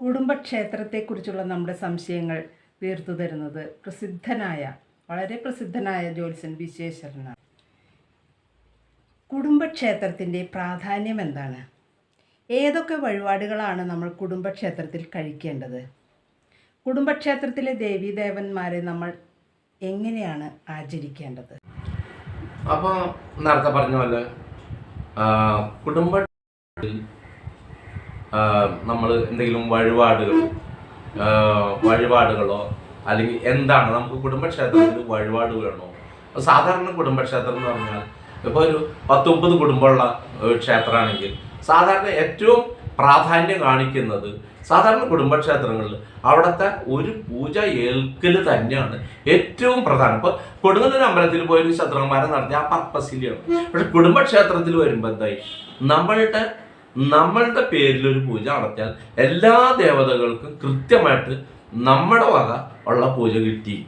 കുടുംബക്ഷേത്രത്തെക്കുറിച്ചുള്ള നമ്മുടെ സംശയങ്ങൾ തീർത്തു തരുന്നത് പ്രസിദ്ധനായ വളരെ പ്രസിദ്ധനായ ജ്യോത്സ്യൻ വിശ്വേശ്വരനാണ്. കുടുംബക്ഷേത്രത്തിന്റെ പ്രാധാന്യം എന്താണ്? ഏതൊക്കെ വഴിപാടുകളാണ് നമ്മൾ കുടുംബക്ഷേത്രത്തിൽ കഴിക്കേണ്ടത്? കുടുംബക്ഷേത്രത്തിലെ ദേവീദേവന്മാരെ നമ്മൾ എങ്ങനെയാണ് ആചരിക്കേണ്ടത്? അപ്പോൾ നേരത്തെ പറഞ്ഞ പോലെ കുടുംബ നമ്മൾ എന്തെങ്കിലും വഴിപാടുകൾ വഴിപാടുകളോ അല്ലെങ്കിൽ എന്താണ് നമുക്ക് കുടുംബക്ഷേത്രത്തിൽ വഴിപാട് വേണോ? സാധാരണ കുടുംബക്ഷേത്രം എന്ന് പറഞ്ഞാൽ ഇപ്പോൾ ഒരു പത്തൊമ്പത് കുടുംബമുള്ള ക്ഷേത്രമാണെങ്കിൽ സാധാരണ ഏറ്റവും പ്രാധാന്യം കാണിക്കുന്നത് സാധാരണ കുടുംബക്ഷേത്രങ്ങളിൽ അവിടുത്തെ ഒരു പൂജ ഏൽക്കൽ തന്നെയാണ് ഏറ്റവും പ്രധാനം. ഇപ്പോൾ കൊടുങ്ങല്ലൂർ അമ്പലത്തിൽ പോയി ഒരു ശത്രുമാരെ നടത്തി ആ പർപ്പസിലാണ് പക്ഷെ കുടുംബക്ഷേത്രത്തിൽ വരുമ്പോൾ എന്തായി? നമ്മളുടെ നമ്മളുടെ പേരിൽ ഒരു പൂജ നടത്തിയാൽ എല്ലാ ദേവതകൾക്കും കൃത്യമായിട്ട് നമ്മുടെ വക ഉള്ള പൂജ കിട്ടി.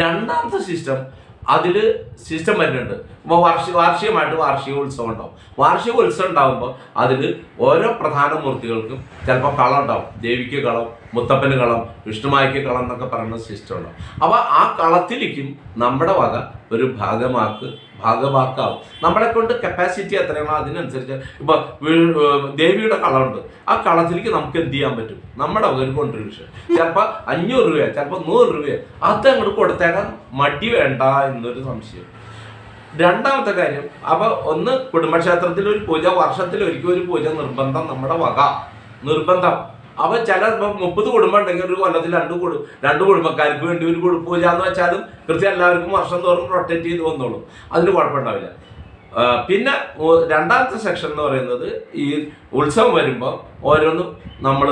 രണ്ടാമത്തെ സിസ്റ്റം അതിൽ സിസ്റ്റം വരുന്നുണ്ട് ഇപ്പോൾ വാർഷിക വാർഷികമായിട്ട് വാർഷിക ഉത്സവം ഉണ്ടാവും. വാർഷിക ഉത്സവം ഉണ്ടാകുമ്പോൾ അതിൽ ഓരോ പ്രധാന മൂർത്തികൾക്കും ചിലപ്പോൾ കളം ഉണ്ടാവും. ദേവിക്ക് കളം മുത്തപ്പന് കളം വിഷ്ണുമായിക്ക് കളം എന്നൊക്കെ പറയുന്ന സിസ്റ്റം ഉണ്ടാവും. അപ്പോൾ ആ കളത്തിലേക്കും നമ്മുടെ വക ഒരു ഭാഗമാക്ക് ഭാഗമാക്കാവും നമ്മളെ കൊണ്ട് കപ്പാസിറ്റി എത്രയാണോ അതിനനുസരിച്ച് ഇപ്പോൾ ദേവിയുടെ കളമുണ്ട്. ആ കളത്തിലേക്ക് നമുക്ക് എന്ത് ചെയ്യാൻ പറ്റും? നമ്മുടെ ഒരു കോൺട്രിബ്യൂഷൻ ചിലപ്പോൾ അഞ്ഞൂറ് രൂപ ചിലപ്പോൾ നൂറ് രൂപ അത് അങ്ങോട്ട് കൊടുത്തേക്കാൻ മടി വേണ്ട എന്നൊരു സംശയം. രണ്ടാമത്തെ കാര്യം അപ്പൊ ഒന്ന് കുടുംബക്ഷേത്രത്തിൽ ഒരു പൂജ വർഷത്തിൽ ഒരിക്കൽ ഒരു പൂജ നിർബന്ധം നമ്മുടെ വക നിർബന്ധം. അപ്പൊ ചില മുപ്പത് കുടുംബം ഉണ്ടെങ്കിൽ ഒരു കൊല്ലത്തിൽ രണ്ട് കുടു രണ്ട് കുടുംബക്കാർക്ക് വേണ്ടി ഒരു പൂജ എന്ന് വെച്ചാലും കൃത്യം എല്ലാവർക്കും വർഷം തോറും റൊട്ടേറ്റ് ചെയ്ത് വന്നോളും. അതിന് കുഴപ്പമുണ്ടാവില്ല. പിന്നെ രണ്ടാമത്തെ സെക്ഷൻ എന്ന് പറയുന്നത് ഈ ഉത്സവം വരുമ്പോൾ ഓരോന്നും നമ്മൾ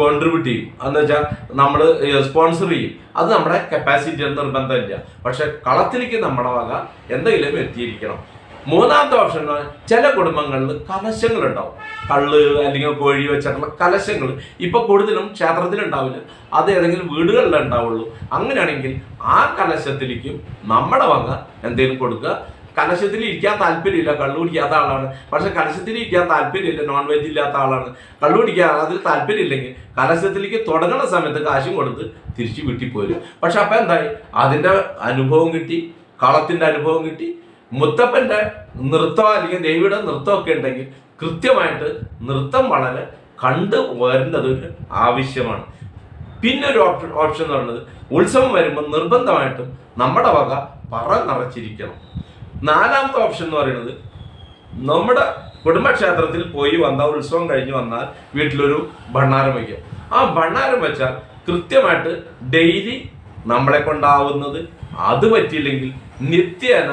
കോൺട്രിബ്യൂട്ട് ചെയ്യും. എന്ന് വെച്ചാൽ നമ്മൾ സ്പോൺസർ ചെയ്യും. അത് നമ്മുടെ കപ്പാസിറ്റി നിർബന്ധമില്ല. പക്ഷെ കളത്തിലേക്ക് നമ്മുടെ വക എന്തെങ്കിലും എത്തിയിരിക്കണം. മൂന്നാമത്തെ ഓപ്ഷൻ ചില കുടുംബങ്ങളിൽ കലശങ്ങൾ ഉണ്ടാവും കള്ള് അല്ലെങ്കിൽ കോഴി വെച്ചിട്ടുള്ള കലശങ്ങൾ ഇപ്പൊ കൂടുതലും ക്ഷേത്രത്തിൽ ഉണ്ടാവില്ല അത് ഏതെങ്കിലും വീടുകളിൽ ഉണ്ടാവുള്ളൂ. അങ്ങനെയാണെങ്കിൽ ആ കലശത്തിലേക്കും നമ്മുടെ വക എന്തെങ്കിലും കൊടുക്കുക. കലശത്തിൽ ഇരിക്കാൻ താല്പര്യമില്ല. കള്ളു കുടിക്കാത്ത ആളാണ്. പക്ഷെ കലശത്തിൽ ഇരിക്കാൻ താല്പര്യമില്ല. നോൺ വെജ് ഇല്ലാത്ത ആളാണ്. കള്ളു കുടിക്കാൻ അതിൽ താല്പര്യമില്ലെങ്കിൽ കലശത്തിലേക്ക് തുടങ്ങുന്ന സമയത്ത് കാശും കൊടുത്ത് തിരിച്ചു വീട്ടിൽ പോരും. പക്ഷെ അപ്പം എന്തായി? അതിന്റെ അനുഭവം കിട്ടി. കളത്തിന്റെ അനുഭവം കിട്ടി. മുത്തപ്പന്റെ നൃത്തം അല്ലെങ്കിൽ ദേവിയുടെ നൃത്തമൊക്കെ ഉണ്ടെങ്കിൽ കൃത്യമായിട്ട് നൃത്തം വളരെ കണ്ട് വരേണ്ടത് ഒരു ആവശ്യമാണ്. പിന്നെ ഒരു ഓപ്ഷൻ ഓപ്ഷൻ എന്ന് പറയുന്നത് ഉത്സവം വരുമ്പോൾ നിർബന്ധമായിട്ടും നമ്മുടെ വക പറ നിറച്ചിരിക്കണം. നാലാമത്തെ ഓപ്ഷൻ എന്ന് പറയുന്നത് നമ്മുടെ കുടുംബക്ഷേത്രത്തിൽ പോയി വന്ന ഉത്സവം കഴിഞ്ഞ് വന്നാൽ വീട്ടിലൊരു ഭണ്ണാരം വയ്ക്കുക. ആ ഭണ്ണാരം വെച്ചാൽ കൃത്യമായിട്ട് ഡെയിലി നമ്മളെ കൊണ്ടാവുന്നത് അത് പറ്റിയില്ലെങ്കിൽ നിത്യേന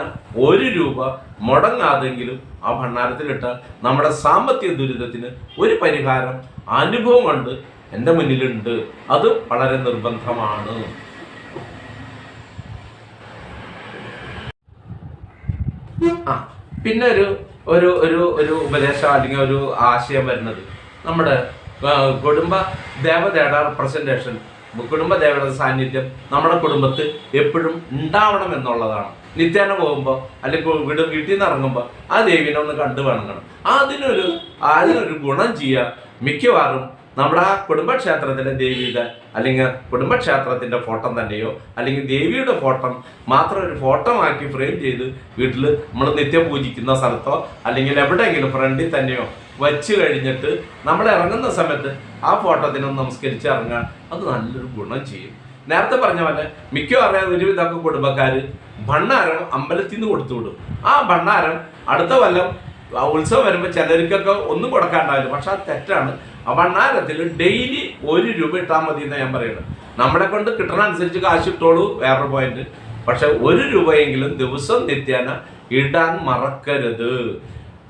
ഒരു രൂപ മുടങ്ങാതെങ്കിലും ആ ഭണ്ണാരത്തിലിട്ടാൽ നമ്മുടെ സാമ്പത്തിക ദുരിതത്തിന് ഒരു പരിഹാരം അനുഭവം കൊണ്ട് എന്റെ മുന്നിലുണ്ട്. അത് വളരെ നിർബന്ധമാണ്. ആ. പിന്നെ ഒരു ഒരു ഒരു ഒരു ഉപദേശം അല്ലെങ്കിൽ ഒരു ആശയം വരുന്നത്. നമ്മുടെ കുടുംബ ദേവതയുടെ റെപ്രസെന്റേഷൻ കുടുംബ ദേവതയുടെ സാന്നിധ്യം നമ്മുടെ കുടുംബത്തിൽ എപ്പോഴും ഉണ്ടാവണം എന്നുള്ളതാണ്. നിത്യേന പോകുമ്പോൾ അല്ലെങ്കിൽ വീട് വീട്ടിൽ നിന്ന് ഇറങ്ങുമ്പോൾ ആ ദേവിനെ ഒന്ന് കണ്ടു വണങ്ങണം അതിനൊരു അതിനൊരു ഗുണം ചെയ്യുക മിക്കവാറും നമ്മുടെ ആ കുടുംബക്ഷേത്രത്തിലെ ദേവിയുടെ അല്ലെങ്കിൽ കുടുംബക്ഷേത്രത്തിന്റെ ഫോട്ടോ തന്നെയോ അല്ലെങ്കിൽ ദേവിയുടെ ഫോട്ടോ മാത്രം ഒരു ഫോട്ടോ ആക്കി ഫ്രെയിം ചെയ്ത് വീട്ടിൽ നമ്മൾ നിത്യം പൂജിക്കുന്ന സ്ഥലത്തോ അല്ലെങ്കിൽ എവിടെയെങ്കിലും ഫ്രണ്ടിൽ തന്നെയോ വച്ച് കഴിഞ്ഞിട്ട് നമ്മൾ ഇറങ്ങുന്ന സമയത്ത് ആ ഫോട്ടോത്തിനൊന്ന് നമസ്കരിച്ച് ഇറങ്ങാൻ അത് നല്ലൊരു ഗുണം ചെയ്യും. നേരത്തെ പറഞ്ഞ പോലെ മിക്കവാറും ഒരുവിധമൊക്കെ കുടുംബക്കാർ ഭണ്ണാരം അമ്പലത്തിൽ നിന്ന് കൊടുത്തു ആ ഭണ്ണാരം അടുത്ത കൊല്ലം ഉത്സവം വരുമ്പോൾ ചിലർക്കൊക്കെ ഒന്നും കൊടുക്കാണ്ടാവില്ല. പക്ഷെ അത് തെറ്റാണ്. ഭണ്ണാരത്തിൽ ഡെയിലി ഒരു രൂപ ഇട്ടാൽ മതി എന്നാണ് ഞാൻ പറയുന്നത്. നമ്മളെ കൊണ്ട് കിട്ടണ അനുസരിച്ച് കാശ് ഇട്ടോളൂ വേറൊരു പോയിന്റ് പക്ഷെ ഒരു രൂപയെങ്കിലും ദിവസം നിത്യേന ഇടാൻ മറക്കരുത്.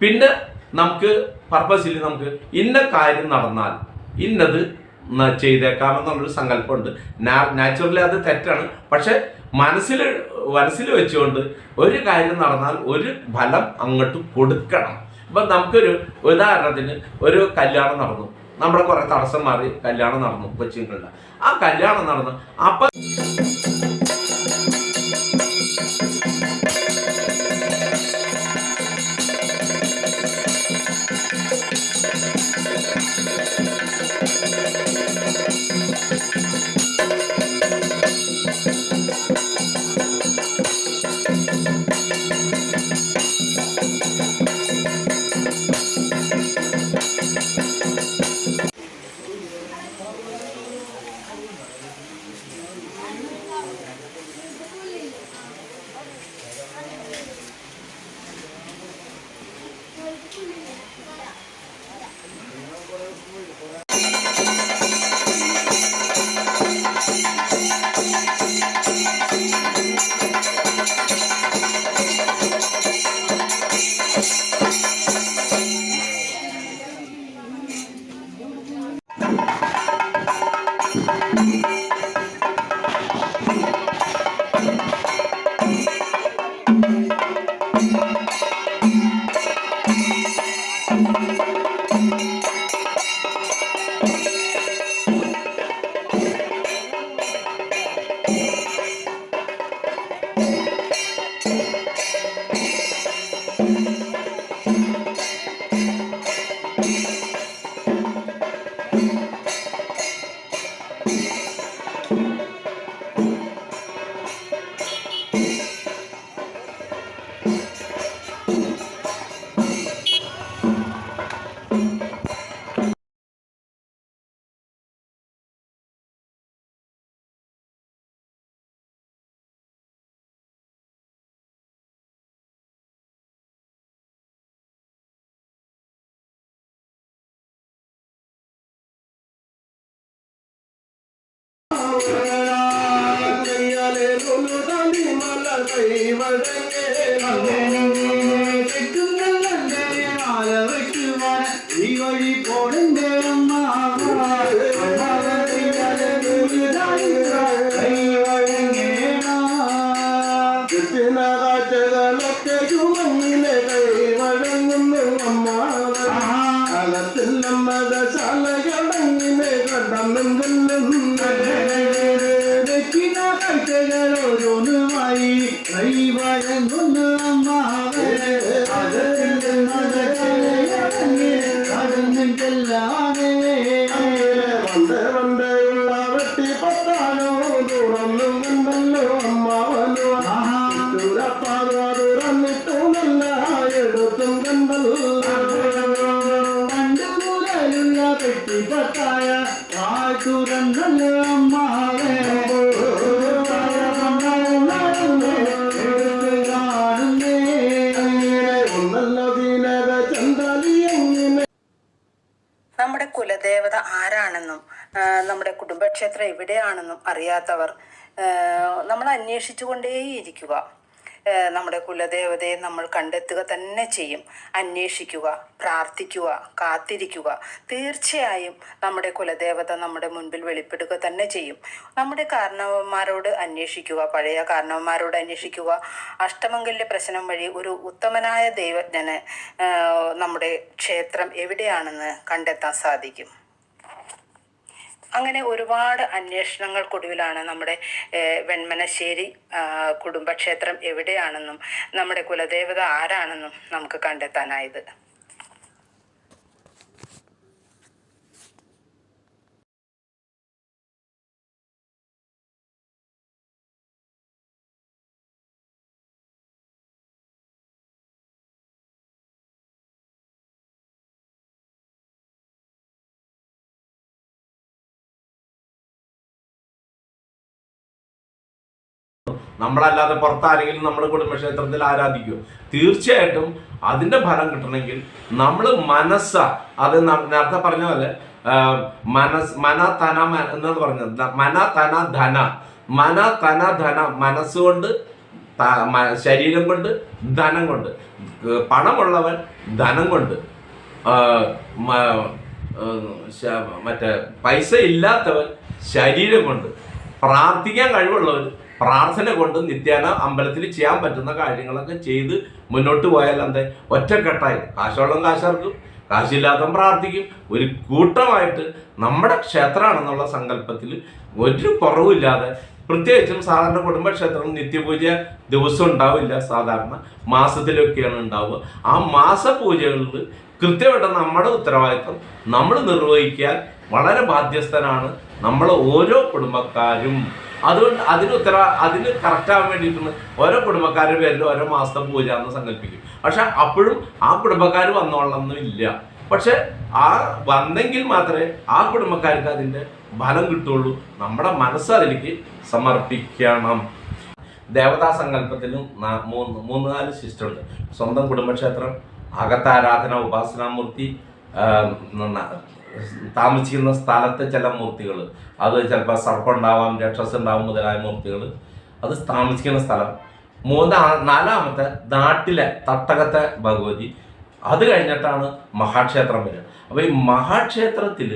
പിന്നെ നമുക്ക് പർപ്പസിൽ നമുക്ക്? ഇന്ന കാര്യം നടന്നാൽ ഇന്നത് ചെയ്തേക്കാമെന്നുള്ളൊരു സങ്കല്പമുണ്ട്. നാച്ചുറലി അത് തെറ്റാണ്. പക്ഷെ മനസ്സിൽ മനസ്സിൽ വെച്ചുകൊണ്ട് ഒരു കാര്യം നടന്നാൽ ഒരു ഫലം അങ്ങോട്ട് കൊടുക്കണം. ഇപ്പം നമുക്കൊരു ഉദാഹരണത്തിന് ഒരു കല്യാണം നടന്നു. നമ്മുടെ കുറെ തടസ്സം മാറി കല്യാണം നടന്നു കൊച്ചിങ്ങളുടെ ആ കല്യാണം നടന്നു അപ്പൊ ഈ കുടുംബക്ഷേത്രം എവിടെയാണെന്നും അറിയാത്തവർ നമ്മൾ അന്വേഷിച്ചുകൊണ്ടേയിരിക്കുക. നമ്മുടെ കുലദേവതയെ നമ്മൾ കണ്ടെത്തുക തന്നെ ചെയ്യും. അന്വേഷിക്കുക പ്രാർത്ഥിക്കുക കാത്തിരിക്കുക. തീർച്ചയായും നമ്മുടെ കുലദേവത നമ്മുടെ മുൻപിൽ വെളിപ്പെടുക തന്നെ ചെയ്യും. നമ്മുടെ കാരണവന്മാരോട് അന്വേഷിക്കുക പഴയ കാരണവന്മാരോട് അന്വേഷിക്കുക. അഷ്ടമംഗല്യ പ്രശ്നം വഴി ഒരു ഉത്തമനായ ദൈവജ്ഞന് നമ്മുടെ ക്ഷേത്രം എവിടെയാണെന്ന് കണ്ടെത്താൻ സാധിക്കും. അങ്ങനെ ഒരുപാട് അന്വേഷണങ്ങൾക്കൊടുവിലാണ് നമ്മുടെ വെൺമനശ്ശേരി കുടുംബക്ഷേത്രം എവിടെയാണെന്നും നമ്മുടെ കുലദേവത ആരാണെന്നും നമുക്ക് കണ്ടെത്താനായത്. നമ്മളല്ലാതെ പുറത്താരെങ്കിലും നമ്മുടെ കുടുംബക്ഷേത്രത്തിൽ ആരാധിക്കും? തീർച്ചയായിട്ടും അതിന്റെ ഫലം കിട്ടണമെങ്കിൽ നമ്മൾ മനസ്സ അത് നേരത്തെ പറഞ്ഞ പോലെ മനസ് മന തന എന്നാണ് പറഞ്ഞത്. മന തന ധന. മന തന ധന മനസ്സുകൊണ്ട് ശരീരം കൊണ്ട് ധനം കൊണ്ട്. പണമുള്ളവൻ ധനം കൊണ്ട്. മറ്റേ പൈസ ഇല്ലാത്തവൻ ശരീരം കൊണ്ട്. പ്രാർത്ഥിക്കാൻ കഴിവുള്ളവർ പ്രാർത്ഥന കൊണ്ട് നിത്യേന അമ്പലത്തിൽ ചെയ്യാൻ പറ്റുന്ന കാര്യങ്ങളൊക്കെ ചെയ്ത് മുന്നോട്ട് പോയാൽ എന്താ? ഒറ്റക്കെട്ടായി. കാശോളം കാശർക്കും കാശില്ലാത്ത പ്രാർത്ഥിക്കും. ഒരു കൂട്ടമായിട്ട് നമ്മുടെ ക്ഷേത്രമാണെന്നുള്ള സങ്കല്പത്തിൽ ഒരു കുറവില്ലാതെ പ്രത്യേകിച്ചും സാധാരണ കുടുംബക്ഷേത്രം നിത്യപൂജ ദിവസം ഉണ്ടാവില്ല. സാധാരണ മാസത്തിലൊക്കെയാണ് ഉണ്ടാവുക. ആ മാസപൂജകളിൽ കൃത്യമായിട്ട് നമ്മുടെ ഉത്തരവാദിത്വം നമ്മൾ നിർവഹിക്കാൻ വളരെ ബാധ്യസ്ഥനാണ് നമ്മൾ ഓരോ കുടുംബക്കാരും. അതുകൊണ്ട് അതിന് ഉത്തര അതിന് കറക്റ്റാകാൻ വേണ്ടിയിട്ടാണ് ഓരോ കുടുംബക്കാരുടെ പേരിൽ ഓരോ മാസത്തെ പൂജ എന്ന് സങ്കല്പിക്കും. പക്ഷെ അപ്പോഴും ആ കുടുംബക്കാർ വന്നോളൊന്നും ഇല്ല. പക്ഷെ ആ വന്നെങ്കിൽ മാത്രമേ ആ കുടുംബക്കാർക്ക് അതിന്റെ ഫലം കിട്ടുള്ളൂ നമ്മുടെ മനസ്സ് അതിലേക്ക് സമർപ്പിക്കണം. ദേവതാ സങ്കല്പത്തിലും മൂന്ന് മൂന്ന് നാല് ശിഷ്ടമുണ്ട്. സ്വന്തം കുടുംബക്ഷേത്രം അകത്താരാധന ഉപാസനാമൂർത്തി ആ, ന- താമസിക്കുന്ന സ്ഥലത്തെ ചില മൂർത്തികൾ അത് ചിലപ്പോൾ സർപ്പം ഉണ്ടാവാം രക്ഷസ് ഉണ്ടാവും മുതലായ മൂർത്തികൾ അത് താമസിക്കുന്ന സ്ഥലം. മൂന്നാ നാലാമത്തെ നാട്ടിലെ തട്ടകത്തെ ഭഗവതി. അത് കഴിഞ്ഞിട്ടാണ് മഹാക്ഷേത്രം വരിക. അപ്പോൾ ഈ മഹാക്ഷേത്രത്തിൽ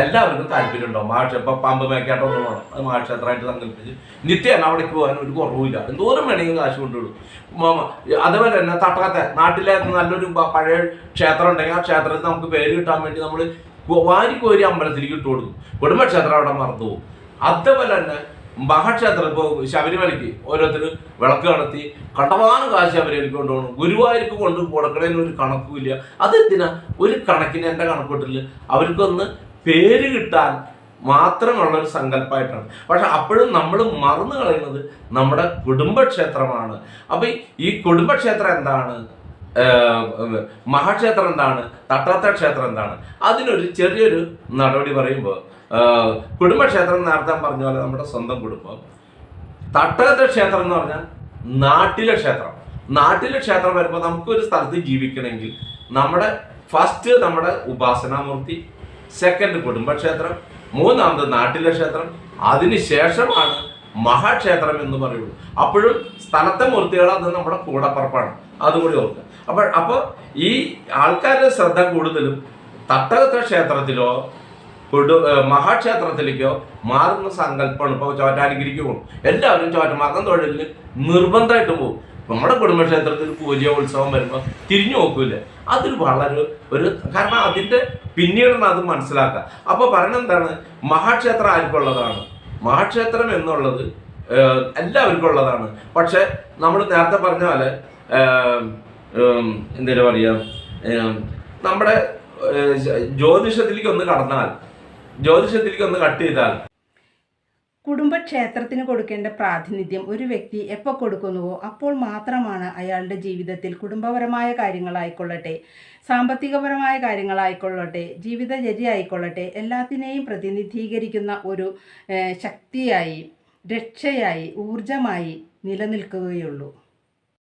എല്ലാവർക്കും താല്പര്യം ഉണ്ടാവും. മഹാക്ഷേ ഇപ്പം പാമ്പ് മേക്കാട്ടോ ഒന്ന് വേണം അത് മഹാക്ഷേത്രമായിട്ട് സങ്കല്പിച്ച് നിത്യേന അവിടേക്ക് പോകാൻ ഒരു കുറവില്ല എന്തോരം വേണമെങ്കിൽ കാശ് കൊണ്ടുവിടും. അതുപോലെ തന്നെ തട്ടകത്തെ നാട്ടിലെ നല്ലൊരു പഴയ ക്ഷേത്രം ഉണ്ടെങ്കിൽ ആ ക്ഷേത്രത്തിൽ നമുക്ക് പേര് കിട്ടാൻ വേണ്ടി നമ്മൾ വാരിക്കോരി അമ്പലത്തിലേക്ക് ഇട്ട് കൊടുക്കും കുടുംബക്ഷേത്രം അവിടെ മറന്നു പോകും അതേപോലെ തന്നെ മഹാക്ഷേത്രം ഇപ്പോൾ ശബരിമലയ്ക്ക് ഓരോരുത്തർ വിളക്ക് കടത്തി കണ്ടമാനം കാശ് ശബരിമലയ്ക്ക് കൊണ്ടുപോകണം ഗുരുവായൂർക്ക് കൊണ്ട് കൊടുക്കണതിന് ഒരു കണക്കുമില്ല. അതെന്തിനാ? ഒരു കണക്കിന് എന്റെ കണക്കൂട്ടിൽ അവർക്കൊന്ന് പേര് കിട്ടാൻ മാത്രമുള്ള ഒരു സങ്കല്പമായിട്ടാണ് പക്ഷെ അപ്പോഴും നമ്മൾ മറന്നു കളയുന്നത് നമ്മുടെ കുടുംബക്ഷേത്രമാണ്. അപ്പം ഈ കുടുംബക്ഷേത്രം എന്താണ്? മഹാക്ഷേത്രം എന്താണ്? തട്ടാത്ത ക്ഷേത്രം എന്താണ്? അതിനൊരു ചെറിയൊരു നടപടി പറയുമ്പോൾ കുടുംബക്ഷേത്രം നേരത്തെ പറഞ്ഞ പോലെ നമ്മുടെ സ്വന്തം കുടുംബം. തട്ടകത്തെ ക്ഷേത്രം എന്ന് പറഞ്ഞാൽ നാട്ടിലെ ക്ഷേത്രം. നാട്ടിലെ ക്ഷേത്രം വരുമ്പോൾ നമുക്കൊരു സ്ഥലത്ത് ജീവിക്കണമെങ്കിൽ നമ്മുടെ ഫസ്റ്റ് നമ്മുടെ ഉപാസനാമൂർത്തി സെക്കൻഡ് കുടുംബക്ഷേത്രം മൂന്നാമത് നാട്ടിലെ ക്ഷേത്രം അതിനുശേഷമാണ് മഹാക്ഷേത്രം എന്ന് പറയുള്ളൂ. അപ്പോഴും സ്ഥലത്തെ മൂർത്തികൾ അത് നമ്മുടെ കൂടപ്പറപ്പാണ്. അതുകൂടി ഓർക്കുക. അപ്പോൾ അപ്പോൾ ഈ ആൾക്കാരുടെ ശ്രദ്ധ കൂടുതലും തട്ടകത്ത ക്ഷേത്രത്തിലോ കൊടു മഹാക്ഷേത്രത്തിലേക്കോ മാറുന്ന സങ്കല്പമാണ്. ഇപ്പോൾ ചോറ്റാനിഗിരിക്ക് പോകും. എല്ലാവരും ചോറ്റമാക്കം തൊഴിലിന് നിർബന്ധമായിട്ട് പോകും. നമ്മുടെ കുടുംബക്ഷേത്രത്തിൽ പൂജ ഉത്സവം വരുമ്പോൾ തിരിഞ്ഞു നോക്കൂലേ. അതൊരു വളരെ ഒരു കാരണം അതിന്റെ പിന്നീടാണ് അത് മനസ്സിലാക്കുക. അപ്പോൾ പറയുന്നത് എന്താണ്? മഹാക്ഷേത്രം ആർക്കുള്ളതാണ്? മഹാക്ഷേത്രം എന്നുള്ളത് എല്ലാവർക്കും ഉള്ളതാണ് പക്ഷെ നമ്മൾ നേരത്തെ പറഞ്ഞ പോലെ എന്താ പറയുക നമ്മുടെ ജ്യോതിഷത്തിലേക്ക് ഒന്ന് കടന്നാൽ ജ്യോതിഷത്തിലേക്ക് ഒന്ന് കട്ട് ചെയ്താൽ. കുടുംബക്ഷേത്രത്തിന് കൊടുക്കേണ്ട പ്രാതിനിധ്യം ഒരു വ്യക്തി എപ്പോൾ കൊടുക്കുന്നുവോ അപ്പോൾ മാത്രമാണ് അയാളുടെ ജീവിതത്തിൽ കുടുംബപരമായ കാര്യങ്ങളായിക്കൊള്ളട്ടെ സാമ്പത്തികപരമായ കാര്യങ്ങളായിക്കൊള്ളട്ടെ ജീവിതചര്യ ആയിക്കൊള്ളട്ടെ എല്ലാത്തിനെയും പ്രതിനിധീകരിക്കുന്ന ഒരു ശക്തിയായി രക്ഷയായി ഊർജമായി നിലനിൽക്കുകയുള്ളൂ.